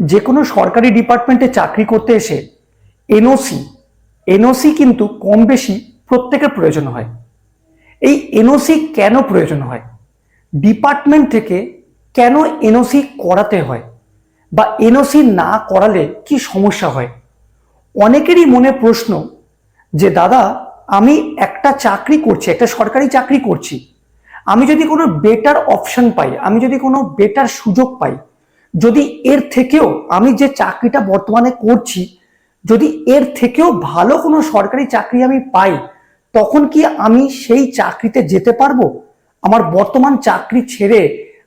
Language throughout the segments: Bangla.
যে কোনো সরকারি ডিপার্টমেন্টে চাকরি করতে এসে এনওসি এনওসি কিন্তু কম বেশি প্রত্যেকের প্রয়োজন হয়। এই এনওসি কেন প্রয়োজন হয়? ডিপার্টমেন্ট থেকে কেন এনওসি করাতে হয়? বা এনওসি না করালে কি সমস্যা হয়? অনেকেরই মনে প্রশ্ন যে, দাদা, আমি একটা চাকরি করছি, একটা সরকারি চাকরি করছি। আমি যদি কোনো বেটার অপশন পাই, আমি যদি কোনো বেটার সুযোগ পাই যদি এর থেকেও আমি যে চাকরিটা বর্তমানে করছি, যদি এর থেকেও ভালো কোনো সরকারি চাকরি আমি পাই, তখন কি আমি সেই চাকরিতে যেতে পারব? আমার বর্তমান চাকরি ছেড়ে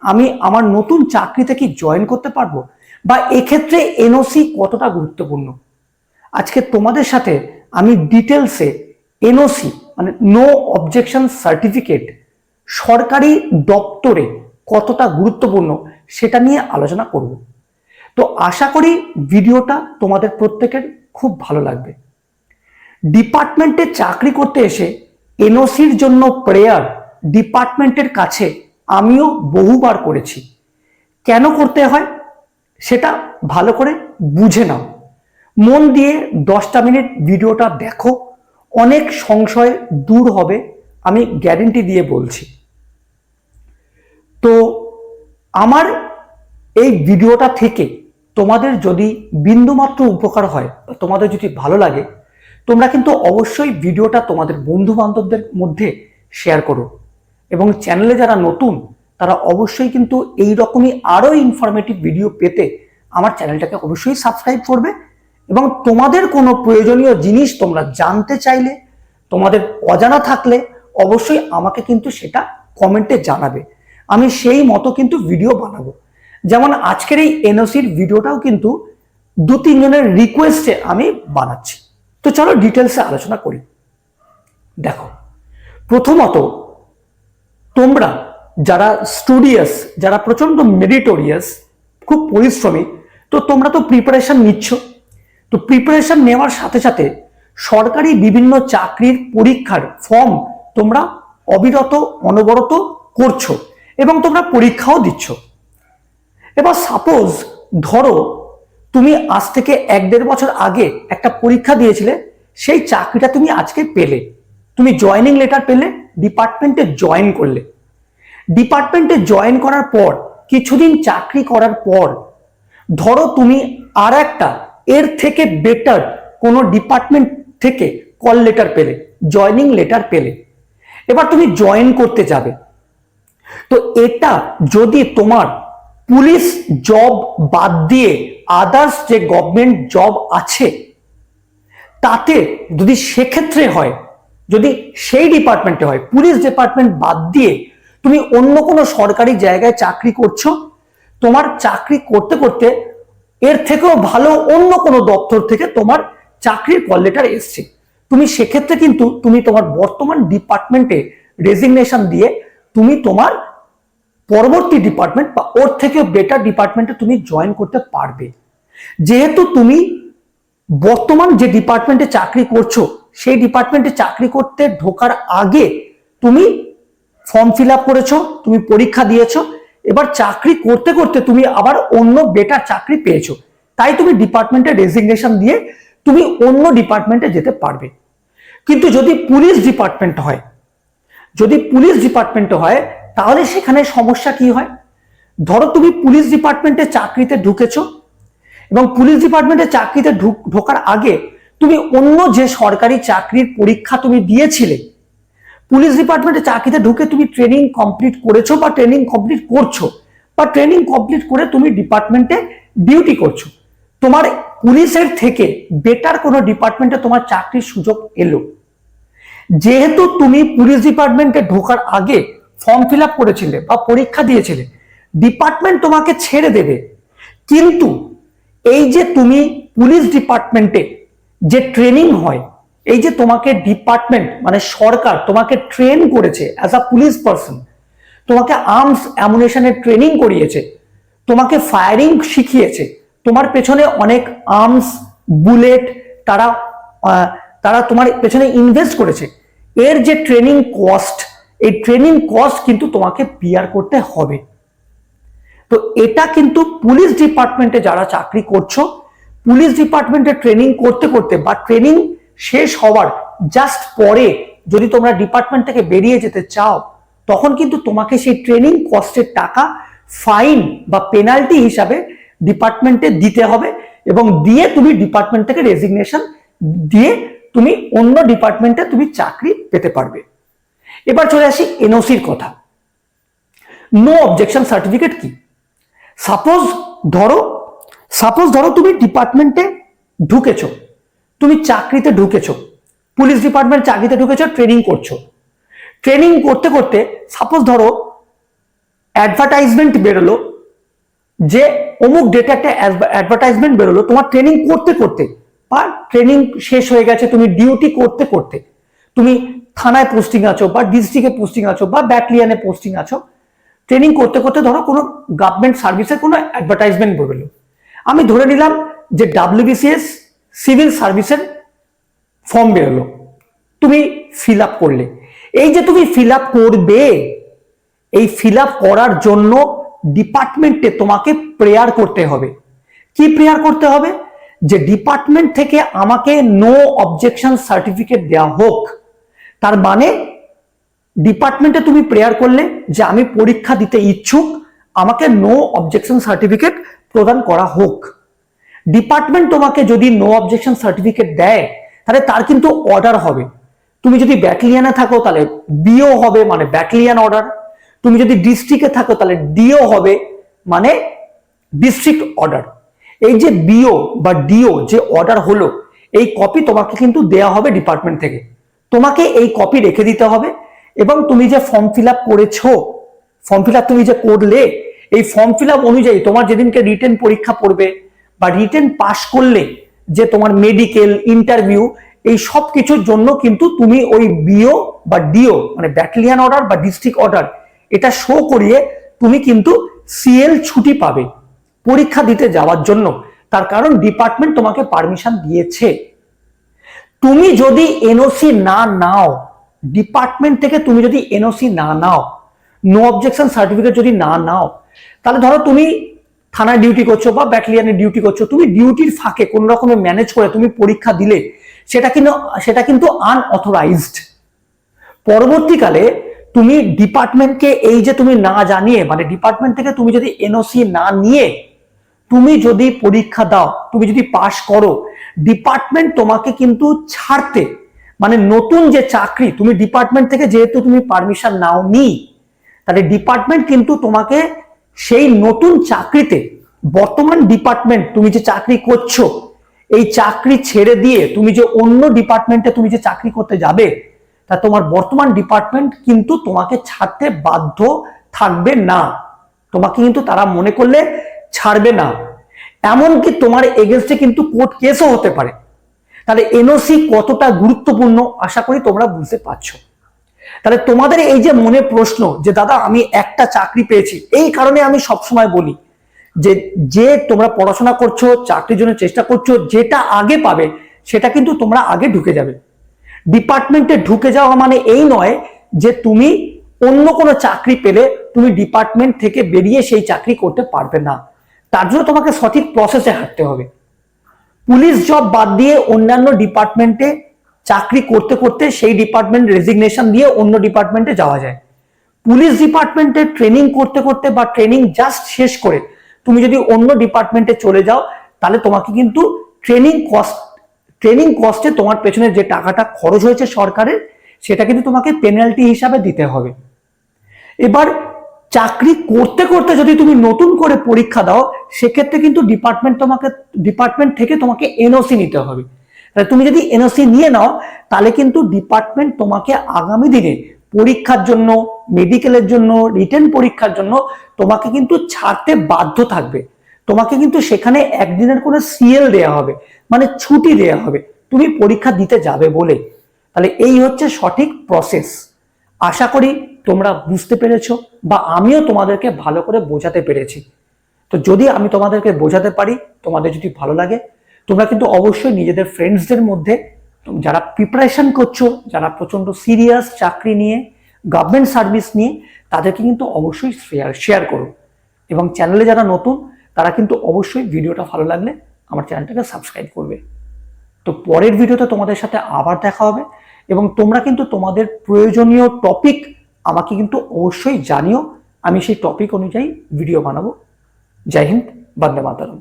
আমি আমার নতুন চাকরিতে কি জয়েন করতে পারব? বা এক্ষেত্রে এনওসি কতটা গুরুত্বপূর্ণ? আজকে তোমাদের সাথে আমি ডিটেলসে এনওসি মানে নো অবজেকশন সার্টিফিকেট সরকারি দপ্তরে কতটা গুরুত্বপূর্ণ সেটা নিয়ে আলোচনা করব। তো আশা করি ভিডিওটা তোমাদের প্রত্যেকের খুব ভালো লাগবে। ডিপার্টমেন্টে চাকরি করতে এসে এনওসির জন্য প্রেয়ার ডিপার্টমেন্টের কাছে আমিও বহুবার করেছি। কেন করতে হয় সেটা ভালো করে বুঝে নাও। মন দিয়ে দশটা মিনিট ভিডিওটা দেখো। অনেক সংশয় দূর হবে, আমি গ্যারেন্টি দিয়ে বলছি। তো আমার এই ভিডিওটা থেকে তোমাদের যদি বিন্দুমাত্র উপকার হয়, তোমাদের যদি ভালো লাগে, তোমরা কিন্তু অবশ্যই ভিডিওটা তোমাদের বন্ধু বান্ধবদের মধ্যে শেয়ার করো। এবং চ্যানেলে যারা নতুন, তারা অবশ্যই কিন্তু এই রকমই আরও ইনফরমেটিভ ভিডিও পেতে আমার চ্যানেলটাকে অবশ্যই সাবস্ক্রাইব করবে এবং তোমাদের কোনো প্রয়োজনীয় জিনিস তোমরা জানতে চাইলে, তোমাদের অজানা থাকলে অবশ্যই আমাকে কিন্তু সেটা কমেন্টে জানাবে। আমি সেই মতো কিন্তু ভিডিও বানাবো। যেমন আজকের এই এনওসির ভিডিওটাও কিন্তু দু, তিনজনের রিকোয়েস্টে আমি বানাচ্ছি। তো চলো ডিটেলসে আলোচনা করি। দেখো, প্রথমত তোমরা যারা স্টুডিয়াস যারা প্রচণ্ড মেডিটোরিয়াস খুব পরিশ্রমী, তো তোমরা তো প্রিপারেশন নিচ্ছ। তো প্রিপারেশন নেওয়ার সাথে সাথে সরকারি বিভিন্ন চাকরির পরীক্ষার ফর্ম তোমরা অবিরত, অনবরত করছ। এবং তোমরা পরীক্ষাও দিচ্ছ। এবার সাপোজ ধরো তুমি আজ থেকে এক দেড় বছর আগে একটা পরীক্ষা দিয়েছিলে, সেই চাকরিটা তুমি আজকে পেলে। তুমি জয়নিং লেটার পেলে ডিপার্টমেন্টে জয়েন করলে। ডিপার্টমেন্টে জয়েন করার পর, কিছুদিন চাকরি করার পর, ধরো তুমি আর একটা এর থেকে বেটার কোনো ডিপার্টমেন্ট থেকে কল লেটার পেলে জয়নিং লেটার পেলে। এবার তুমি জয়েন করতে যাবে। তো এটা যদি তোমার পুলিশ জব বাদ দিয়ে আদার্স যে গভর্নমেন্ট জব আছে, তাতে যদি সেক্ষেত্রে হয়, যদি সেই ডিপার্টমেন্টে হয়, পুলিশ ডিপার্টমেন্ট বাদ দিয়ে তুমি অন্য কোনো সরকারি জায়গায় চাকরি করছ, তোমার চাকরি করতে করতে এর থেকেও ভালো অন্য কোনো দপ্তর থেকে তোমার চাকরির কল লেটার এসছে। তুমি সেক্ষেত্রে কিন্তু তুমি তোমার বর্তমান ডিপার্টমেন্টে রেজিগনেশন দিয়ে তুমি তোমার পরবর্তী ডিপার্টমেন্ট বা ওর থেকে বেটার ডিপার্টমেন্টে তুমি জয়েন করতে পারবে। যেহেতু তুমি বর্তমান যে ডিপার্টমেন্টে চাকরি করছ, সেই ডিপার্টমেন্টে চাকরি করতে ঢোকার আগে তুমি ফর্ম ফিল আপ করেছ, তুমি পরীক্ষা দিয়েছ, এবার চাকরি করতে করতে তুমি আবার অন্য বেটার চাকরি পেয়েছ। তাই তুমি ডিপার্টমেন্টে রেজিগনেশন দিয়ে তুমি অন্য ডিপার্টমেন্টে যেতে পারবে। কিন্তু যদি পুলিশ ডিপার্টমেন্ট হয় যদি পুলিশ ডিপার্টমেন্ট হয়, তাহলে সেখানে সমস্যা কি হয়? ধরো তুমি পুলিশ ডিপার্টমেন্টে চাকরিতে ঢুকেছো এবং পুলিশ ডিপার্টমেন্টে চাকরিতে ঢোকার আগে তুমি অন্য যে সরকারি চাকরির পরীক্ষা তুমি দিয়েছিলে, পুলিশ ডিপার্টমেন্টে চাকরিতে ঢুকে তুমি ট্রেনিং কমপ্লিট করেছ বা ট্রেনিং কমপ্লিট করছ বা ট্রেনিং কমপ্লিট করে তুমি ডিপার্টমেন্টে ডিউটি করছ। তোমার পুলিশের থেকে বেটার কোনো ডিপার্টমেন্টে তোমার চাকরির সুযোগ এলো। যেহেতু তুমি পুলিশ ডিপার্টমেন্টে ঢোকার আগে ফর্ম ফিল আপ করেছিলে বা পরীক্ষা দিয়েছিলে ডিপার্টমেন্ট তোমাকে ছেড়ে দেবে। কিন্তু এই যে তুমি পুলিশ ডিপার্টমেন্টে যে ট্রেনিং হয়, এই যে তোমাকে ডিপার্টমেন্ট মানে সরকার তোমাকে ট্রেন করেছে অ্যাজ আ পুলিশ পার্সন তোমাকে আর্মস অ্যামুনেশনের ট্রেনিং করিয়েছে, তোমাকে ফায়ারিং শিখিয়েছে, তোমার পেছনে অনেক আর্মস বুলেট তারা তারা তোমার পেছনে ইনভেস্ট করেছে। এর যে ট্রেনিং কস্ট এই ট্রেনিং কস্ট কিন্তু তোমাকে বিয়ার করতে হবে। তো এটা কিন্তু পুলিশ ডিপার্টমেন্টে যারা চাকরি করছ, পুলিশ ডিপার্টমেন্টে ট্রেনিং করতে করতে বা ট্রেনিং শেষ হওয়ার জাস্ট পরে যদি তোমরা ডিপার্টমেন্ট থেকে বেরিয়ে যেতে চাও, তখন কিন্তু তোমাকে সেই ট্রেনিং কস্টের টাকা ফাইন বা পেনাল্টি হিসাবে ডিপার্টমেন্টে দিতে হবে এবং দিয়ে তুমি ডিপার্টমেন্ট থেকে রেজিগনেশন দিয়ে তুমি অন্য ডিপার্টমেন্টে তুমি চাকরি পেতে পারবে। এবার চলে আসি এনওসির কথা। নো অবজেকশন সার্টিফিকেট কি? সাপোজ ধরো সাপোজ ধরো তুমি ডিপার্টমেন্টে ঢুকেছো, তুমি চাকরিতে ঢুকেছো, পুলিশ ডিপার্টমেন্ট চাকরিতে ঢুকেছো ট্রেনিং করছ। ট্রেনিং করতে করতে সাপোজ ধরো অ্যাডভার্টাইজমেন্ট বেরোলো, যে অমুক ডেটে একটা অ্যাডভার্টাইজমেন্ট বেরোলো, তোমার ট্রেনিং করতে করতে বা ট্রেনিং শেষ হয়ে গেছে, তুমি ডিউটি করতে করতে। তুমি থানায় পোস্টিং আছো বা ডিস্ট্রিক্টে পোস্টিং আছো বা ব্যাটালিয়ানে পোস্টিং আছো ট্রেনিং করতে করতে ধরো কোনো গভর্নমেন্ট সার্ভিসের কোনো অ্যাডভার্টাইজমেন্ট বেরোলো আমি ধরে নিলাম যে ডাব্লিউবিসিএস সিভিল সার্ভিসের ফর্ম বেরোলো। তুমি ফিল আপ করলে। এই যে তুমি ফিল আপ করবে, এই ফিল আপ করার জন্য ডিপার্টমেন্টে তোমাকে প্রেয়ার করতে হবে। কি প্রেয়ার করতে হবে? যে ডিপার্টমেন্ট থেকে আমাকে নো অবজেকশন সার্টিফিকেট দেওয়া হোক, তার মানে ডিপার্টমেন্টে তুমি প্রেয়ার করলে যে আমি পরীক্ষা দিতে ইচ্ছুক, আমাকে নো অবজেকশন সার্টিফিকেট প্রদান করা হোক। ডিপার্টমেন্ট তোমাকে যদি নো অবজেকশন সার্টিফিকেট দেয়, তাহলে তার কিন্তু অর্ডার হবে। তুমি যদি ব্যাটালিয়ানে থাকো, তাহলে বিও হবে মানে ব্যাটালিয়ান অর্ডার তুমি যদি ডিস্ট্রিক্টে থাকো, তাহলে ডিও হবে মানে ডিস্ট্রিক্ট অর্ডার এই যে বিও বা ডিও যে অর্ডার হলো, এই কপি তোমাকে কিন্তু দেয়া হবে ডিপার্টমেন্ট থেকে। তোমাকে এই কপি রেখে দিতে হবে এবং তুমি যে ফর্ম ফিল আপ করেছ ফর্ম ফিল আপ তুমি যে করলে, এই ফর্ম ফিল আপ অনুযায়ী তোমার যেদিনকে রিটেন পরীক্ষা পড়বে বা রিটেন পাশ করলে যে তোমার মেডিকেল ইন্টারভিউ এই সব কিছুর জন্য কিন্তু তুমি ওই বিও বা ডিও মানে ব্যাটালিয়ান অর্ডার বা ডিস্ট্রিক্ট অর্ডার এটা শো করিয়ে তুমি কিন্তু সিএল ছুটি পাবে। পরীক্ষা দিতে যাওয়ার জন্য। তার কারণ ডিপার্টমেন্ট তোমাকে পারমিশন দিয়েছে। তুমি যদি এনওসি না নাও, ডিপার্টমেন্ট থেকে তুমি যদি এনওসি না নাও নো অবজেকশন সার্টিফিকেট যদি না নাও, তাহলে ধরো তুমি থানায় ডিউটি করছ বা ব্যাটালিয়ানে ডিউটি করছ, তুমি ডিউটির ফাঁকে কোন রকমে ম্যানেজ করে তুমি পরীক্ষা দিলে, সেটা কিন্তু সেটা কিন্তু আনঅথরাইজড পরবর্তীকালে তুমি ডিপার্টমেন্টকে এই যে তুমি না জানিয়ে মানে ডিপার্টমেন্ট থেকে তুমি যদি এনওসি না নিয়ে তুমি যদি পরীক্ষা দাও, তুমি যদি পাশ করো ডিপার্টমেন্ট তোমাকে কিন্তু ছাড়তে। মানে নতুন যে চাকরি, তুমি ডিপার্টমেন্ট থেকে যেহেতু তুমি পারমিশন নাও নি তাহলে ডিপার্টমেন্ট কিন্তু তোমাকে সেই নতুন চাকরিতে, বর্তমান ডিপার্টমেন্ট তুমি যে চাকরি করছ, এই চাকরি ছেড়ে দিয়ে তুমি যে অন্য ডিপার্টমেন্টে তুমি যে চাকরি করতে যাবে, তা তোমার বর্তমান ডিপার্টমেন্ট কিন্তু তোমাকে ছাড়তে বাধ্য থাকবে না। তোমাকে কিন্তু তারা মনে করলে ছাড়বে না। এমনকি তোমার এগেনস্টে কিন্তু কোর্ট কেসও হতে পারে। তাহলে এনওসি কতটা গুরুত্বপূর্ণ আশা করি তোমরা বুঝতে পারছ। তাহলে তোমাদের এই যে মনে প্রশ্ন যে, দাদা, আমি একটা চাকরি পেয়েছি। এই কারণে আমি সবসময় বলি যে যে তোমরা পড়াশোনা করছ, চাকরির জন্য চেষ্টা করছ, যেটা আগে পাবে, সেটা কিন্তু তোমরা আগে ঢুকে যাবে। ডিপার্টমেন্টে ঢুকে যাওয়া মানে এই নয় যে, তুমি অন্য কোনো চাকরি পেলে, তুমি ডিপার্টমেন্ট থেকে বেরিয়ে সেই চাকরি করতে পারবে না। তার জন্য তোমাকে সঠিক প্রসেসে হাঁটতে হবে। পুলিশ জব বাদ দিয়ে অন্যান্য ডিপার্টমেন্টে চাকরি করতে করতে সেই ডিপার্টমেন্ট রেজিগনেশন দিয়ে অন্য ডিপার্টমেন্টে যাওয়া যায়। পুলিশ ডিপার্টমেন্টে ট্রেনিং করতে করতে বা ট্রেনিং জাস্ট শেষ করে তুমি যদি অন্য ডিপার্টমেন্টে চলে যাও, তাহলে তোমাকে কিন্তু ট্রেনিং কস্ট ট্রেনিং কস্টে তোমার পেছনে যে টাকাটা খরচ হয়েছে সরকারের, সেটা কিন্তু তোমাকে পেনাল্টি হিসাবে দিতে হবে। এবার চাকরি করতে করতে যদি তুমি নতুন করে পরীক্ষা দাও, সেক্ষেত্রে কিন্তু ডিপার্টমেন্ট তোমাকে ডিপার্টমেন্ট থেকে তোমাকে এনওসি নিতে হবে। তুমি যদি এনওসি নিয়ে নাও, তাহলে কিন্তু ডিপার্টমেন্ট তোমাকে আগামী দিনে পরীক্ষার জন্য মেডিকেলের জন্য রিটেন পরীক্ষার জন্য তোমাকে কিন্তু ছাড়তে বাধ্য থাকবে। তোমাকে কিন্তু সেখানে একদিনের কোনো সিএল দেয়া হবে মানে ছুটি দেয়া হবে। তুমি পরীক্ষা দিতে যাবে বলে। তাহলে এই হচ্ছে সঠিক প্রসেস আশা করি তোমরা বুঝতে পেরেছ বা আমিও তোমাদেরকে ভালো করে বোঝাতে পেরেছি। তো যদি আমি তোমাদেরকে বোঝাতে পারি, তোমাদের যদি ভালো লাগে, তোমরা কিন্তু অবশ্যই নিজেদের ফ্রেন্ডসদের মধ্যে, যারা প্রিপারেশন করছ, যারা প্রচণ্ড সিরিয়াস চাকরি নিয়ে গভর্নমেন্ট সার্ভিস নিয়ে, তাদেরকে কিন্তু অবশ্যই শেয়ার শেয়ার করো। এবং চ্যানেলে যারা নতুন, তারা কিন্তু অবশ্যই ভিডিওটা ভালো লাগলে আমার চ্যানেলটাকে সাবস্ক্রাইব করবে। তো পরের ভিডিওতে তোমাদের সাথে আবার দেখা হবে। এবং তোমরা কিন্তু তোমাদের প্রয়োজনীয় টপিক আমাকে কিন্তু অবশ্যই জানিও। আমি সেই টপিক অনুযায়ী ভিডিও বানাবো। জয় হিন্দ, বন্দে মাতারম।